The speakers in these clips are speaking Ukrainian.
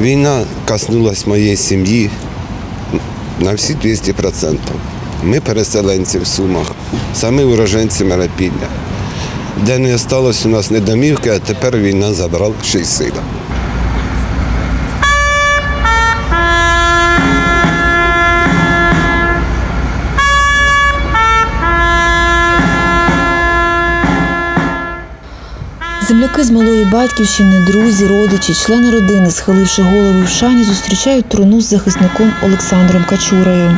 Війна коснулась моєї сім'ї на всі 200%. Ми переселенці в Сумах, самі уроженці Миропілля. Де не осталось у нас ні домівки, а тепер війна забрала ще й сина. Земляки з малої батьківщини, друзі, родичі, члени родини, схиливши голови в шані, зустрічають труну з захисником Олександром Качурою.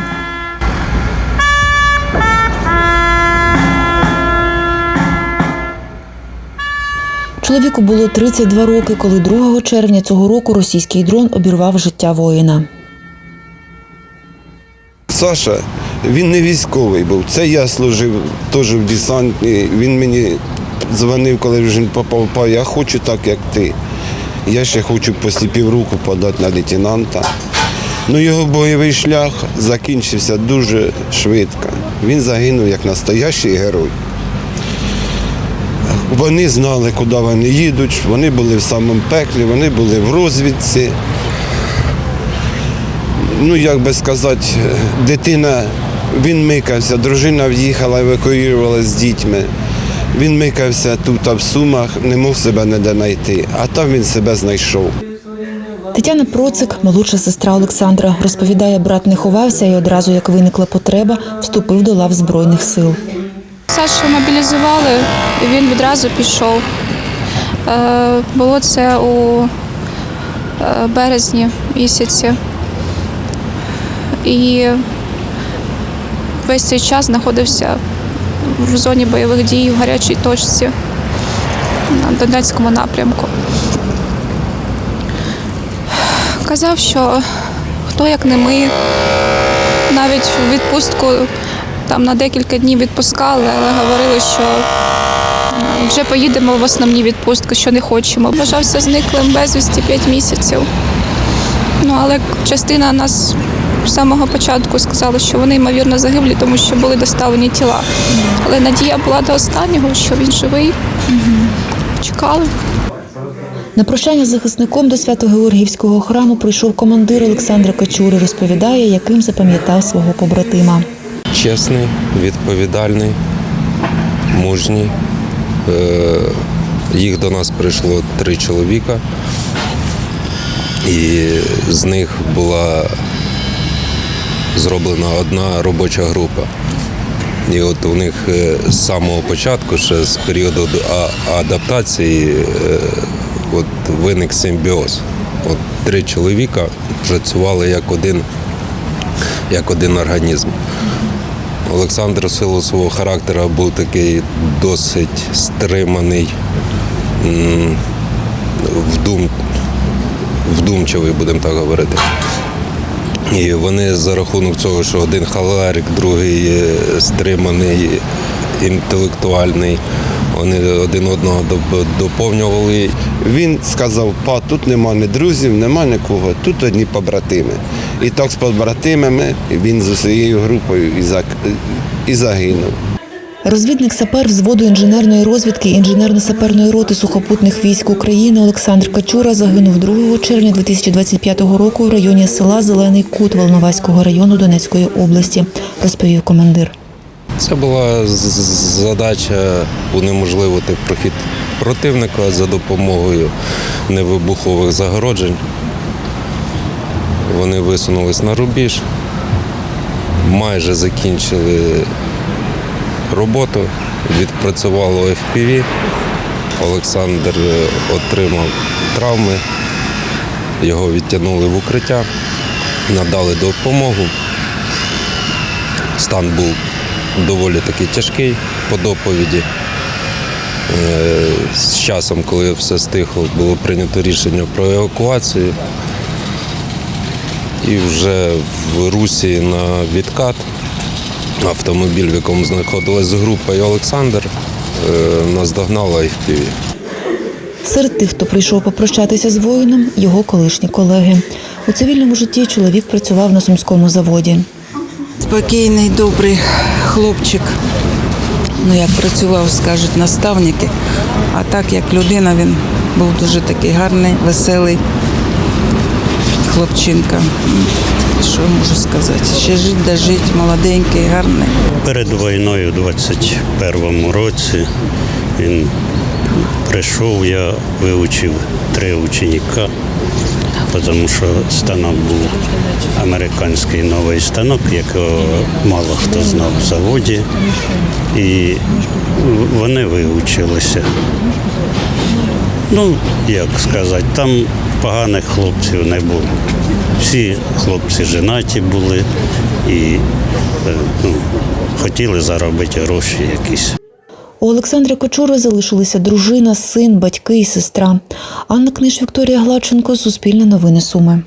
Чоловіку було 32 роки, коли 2 червня цього року російський дрон обірвав життя воїна. Саша, він не військовий був. Це я служив теж в десантні. Він мені дзвонив, коли вже попав, «Па, я хочу так, як ти. Я ще хочу після півроку подати на лейтенанта. Ну, його бойовий шлях закінчився дуже швидко. Він загинув як настоящий герой. Вони знали, куди вони їдуть, вони були в самому пеклі, вони були в розвідці ну як би сказати, дитина, він микався, дружина в'їхала, евакуювалася з дітьми. Він микався тут, а в Сумах, не мог себе ніде знайти, а там він себе знайшов. Тетяна Процик, молодша сестра Олександра, розповідає, брат не ховався і одразу, як виникла потреба, вступив до лав Збройних сил. Сашу мобілізували, і він відразу пішов. Е, Було це у е, березні місяці. І весь цей час знаходився в зоні бойових дій в гарячій точці на Донецькому напрямку. Казав, що хто як не ми, навіть в відпустку там на декілька днів відпускали, але говорили, що е, вже поїдемо в основні відпустки, що не хочемо. Вважався зниклим безвісті 5 місяців. Ну, але частина нас з самого початку сказала, що вони, ймовірно, загиблі, тому що були доставлені тіла. Але надія була до останнього, що він живий. Чекали. На прощання з захисником до Свято-Георгіївського храму прийшов командир Олександра Качури. Розповідає, яким запам'ятав свого побратима. чесний, відповідальний, мужній. Е, Їх до нас прийшло три чоловіка, і з них була зроблена одна робоча група. І от у них е, з самого початку, ще з періоду адаптації, е, от виник симбіоз. От три чоловіка працювали як один, як один організм. Олександр в силу свого характера був такий досить стриманий, вдум, вдумчивий, будемо так говорити. І вони за рахунок цього, що один халерик, другий е, стриманий, інтелектуальний, вони один одного доповнювали. Він сказав, па, тут нема ні друзів, нема нікого, тут одні побратими. І так з побратимами він з усією групою і загинув. Розвідник сапер взводу інженерної розвідки інженерно-саперної роти сухопутних військ України Олександр Качура загинув 2 червня 2025 року в районі села Зелений Кут Волноваського району Донецької області, розповів командир. Це була задача унеможливити прохід противника за допомогою невибухових загороджень. Вони висунулись на рубіж, майже закінчили роботу, відпрацювало FPV. Олександр е, отримав травми, його відтягнули в укриття, надали допомогу. Стан був доволі таки тяжкий по доповіді. Е, З часом, коли все стихло, було прийнято рішення про евакуацію. І вже в русі на відкат автомобіль, в якому знаходилась група і Олександр, е, наздогнала FPV. Серед тих, хто прийшов попрощатися з воїном, його колишні колеги. У цивільному житті чоловік працював на сумському заводі. Спокійний, добрий хлопчик. Ну, як працював, скажуть наставники. А так, як людина, він був дуже такий гарний, веселий. Хлопчинка. Що можу сказати? Ще жить, да жить, молоденький, гарний. Перед війною у 21-му році він прийшов, я вивчив три ученика, тому що станок був американський новий станок, якого мало хто знав в заводі. І вони вивчилися. Ну, як сказати, там поганих хлопців не було. Всі хлопці женаті були і е, ну, хотіли заробити гроші якісь. У Олександра Кочури залишилися дружина, син, батьки і сестра. Анна Книж, Вікторія Гладченко, Суспільне новини Суми.